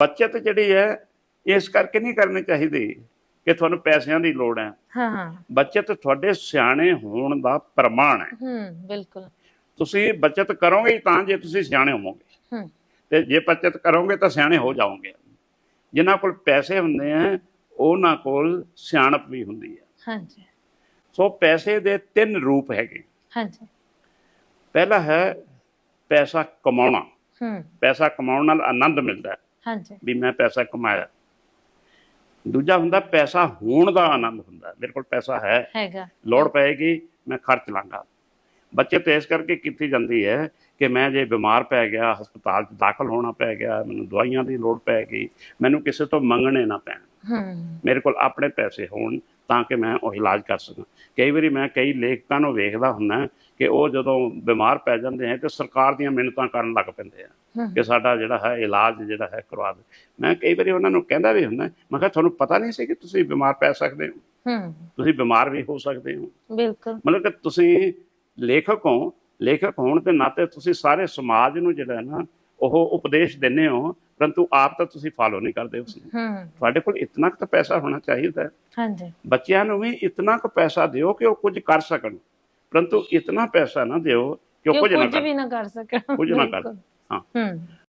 ਬੱਚਤ ਜਿਹੜੀ ਹੈ ਇਸ ਕਰਕੇ ਨਹੀਂ ਕਰਨੀ ਚਾਹੀਦੀ ਕਿ ਤੁਹਾਨੂੰ ਪੈਸਿਆਂ ਦੀ ਲੋੜ ਹੈ। ਹਾਂ ਹਾਂ। ਬੱਚਤ ਤੁਹਾਡੇ ਸਿਆਣੇ ਹੋਣ ਦਾ ਪ੍ਰਮਾਣ ਹੈ। ਹੂੰ ਬਿਲਕੁਲ। ਤੁਸੀਂ ਬੱਚਤ ਕਰੋਗੇ ਤਾਂ ਜੇ ਤੁਸੀਂ ਸਿਆਣੇ ਹੋਵੋਗੇ। ਹੂੰ। ਤੇ ਜੇ ਬੱਚਤ ਕਰੋਗੇ ਤਾਂ ਸਿਆਣੇ ਹੋ ਜਾਓਗੇ। ਜਿਨ੍ਹਾਂ ਕੋਲ ਪੈਸੇ ਹੁੰਦੇ ਆ ਉਹਨਾਂ ਕੋਲ ਸਿਆਣਪ ਵੀ ਹੁੰਦੀ ਹੈ। ਹਾਂਜੀ। ਸੋ ਪੈਸੇ ਦੇ ਤਿੰਨ ਰੂਪ ਹੈਗੇ। ਹਾਂਜੀ। ਪਹਿਲਾ ਹੈ ਪੈਸਾ ਕਮਾਉਣਾ। ਹੂੰ। ਪੈਸਾ ਕਮਾਉਣ ਨਾਲ ਆਨੰਦ ਮਿਲਦਾ ਹੈ। ਹਾਂਜੀ। ਵੀ ਮੈਂ ਪੈਸਾ ਕਮਾਇਆ। ਦੂਜਾ ਹੁੰਦਾ ਪੈਸਾ ਹੋਣ ਦਾ ਆਨੰਦ ਹੁੰਦਾ ਮੇਰੇ ਕੋਲ ਪੈਸਾ ਹੈ। ਹੈਗਾ। ਲੋੜ ਪਏਗੀ ਮੈਂ ਖਰਚ ਲਾਂਗਾ। ਬੱਚਤ ਇਸ ਕਰਕੇ ਕੀਤੀ ਜਾਂਦੀ ਹੈ ਕਿ ਮੈਂ ਜੇ ਬਿਮਾਰ ਪੈ ਗਿਆ ਹਸਪਤਾਲ 'ਚ ਦਾਖਲ ਹੋਣਾ ਪੈ ਗਿਆ ਮੈਨੂੰ ਦਵਾਈਆਂ ਦੀ ਲੋੜ ਪੈ ਗਈ ਮੈਨੂੰ ਕਿਸੇ ਤੋਂ ਮੰਗਣੇ ਨਾ ਪੈਣ। ਮੇਰੇ ਕੋਲ ਆਪਣੇ ਪੈਸੇ ਹੋਣ ਤਾਂ ਕਿ ਮੈਂ ਉਹ ਇਲਾਜ ਕਰ ਸਕਾਂ। ਕਈ ਵਾਰੀ ਮੈਂ ਕਈ ਲੇਖਕਾਂ ਨੂੰ ਵੇਖਦਾ ਹੁੰਦਾ ਕਿ ਉਹ ਜਦੋਂ ਬਿਮਾਰ ਪੈ ਜਾਂਦੇ ਆ ਤੇ ਸਰਕਾਰ ਦੀਆਂ ਮਿਹਨਤਾਂ ਕਰਨ ਲੱਗ ਪੈਂਦੇ ਆ ਕਿ ਸਾਡਾ ਜਿਹੜਾ ਹੈ ਇਲਾਜ ਜਿਹੜਾ ਹੈ ਕਰਵਾ ਦੇ। ਮੈਂ ਕਈ ਵਾਰੀ ਉਹਨਾਂ ਨੂੰ ਕਹਿੰਦਾ ਵੀ ਹੁੰਦਾ ਮੈਂ ਕਿਹਾ ਤੁਹਾਨੂੰ ਪਤਾ ਨਹੀਂ ਸੀ ਕਿ ਤੁਸੀਂ ਬਿਮਾਰ ਪੈ ਸਕਦੇ ਹੋ? ਹੂੰ। ਤੁਸੀਂ ਬਿਮਾਰ ਵੀ ਹੋ ਸਕਦੇ ਹੋ। ਬਿਲਕੁਲ। ਮਤਲਬ ਕਿ ਤੁਸੀਂ ਲੇਖਕ ਹੋ ਲੇਖਕ ਹੋਣ ਦੇ ਨਾਤੇ ਤੁਸੀਂ ਸਾਰੇ ਸਮਾਜ ਨੂੰ ਜਿਹੜਾ ਹੈ ਨਾ ਉਹ ਉਪਦੇਸ਼ ਦਿੰਦੇ ਹੋ ਪਰੰਤੂ ਆਪ ਤਾਂ ਤੁਸੀਂ ਫਾਲੋ ਨਹੀਂ ਕਰਦੇ ਉਸ ਨੂੰ। ਹੂੰ। ਤੁਹਾਡੇ ਕੋਲ ਇਤਨਾ ਕੁ ਤਾਂ ਪੈਸਾ ਹੋਣਾ ਚਾਹੀਦਾ ਹੈ। ਹਾਂਜੀ। ਬੱਚਿਆਂ ਨੂੰ ਵੀ ਇਤਨਾ ਕੁ ਪੈਸਾ ਦਿਓ ਕਿ ਉਹ ਕੁਝ ਕਰ ਸਕਣ। ਪਰੰਤੂ ਇਤਨਾ ਪੈਸਾ ਨਾ ਦਿਓ ਕਿ ਉਹ ਕੁਝ ਨਾ ਕਰ। ਸਕਣ। ਕੁਝ ਨਾ ਕਰ। ਹੂੰ।